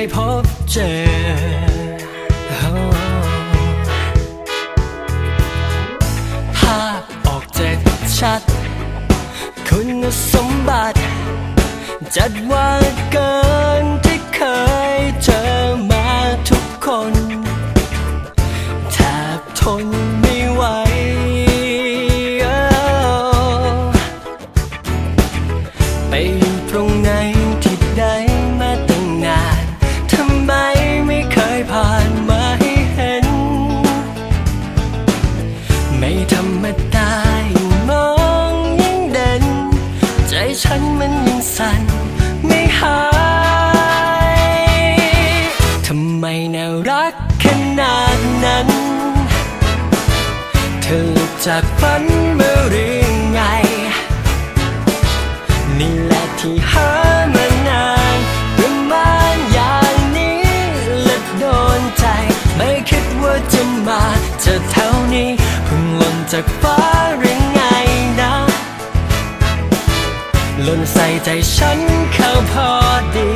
เจอภาพออกเจ็ดชัดคุณสมบัติ จัดว่าเกินที่เคยเจอมาทุกคนแทบทนไม่ไหวไปอยู่ตรงไหน ธรรมดายิ่งมองยิ่งเด่น ใจฉันมันยิ่งสั่นไม่หายทำไมน่ารักขนาดนั้น เธอหลุดจากฝันเมื่อหรือไง นี่แหละที่หามานานประมาณอย่างนี้และโดนใจ ไม่คิดว่าจะมา จากฟ้าหรือไงนะหล่นใส่ใจฉันเข้าพอดี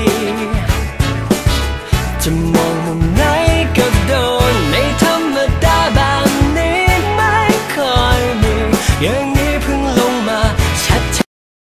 จะมองมุมไหนก็โดนไม่ธรรมดาแบบนี้ไม่ค่อยมีอย่าง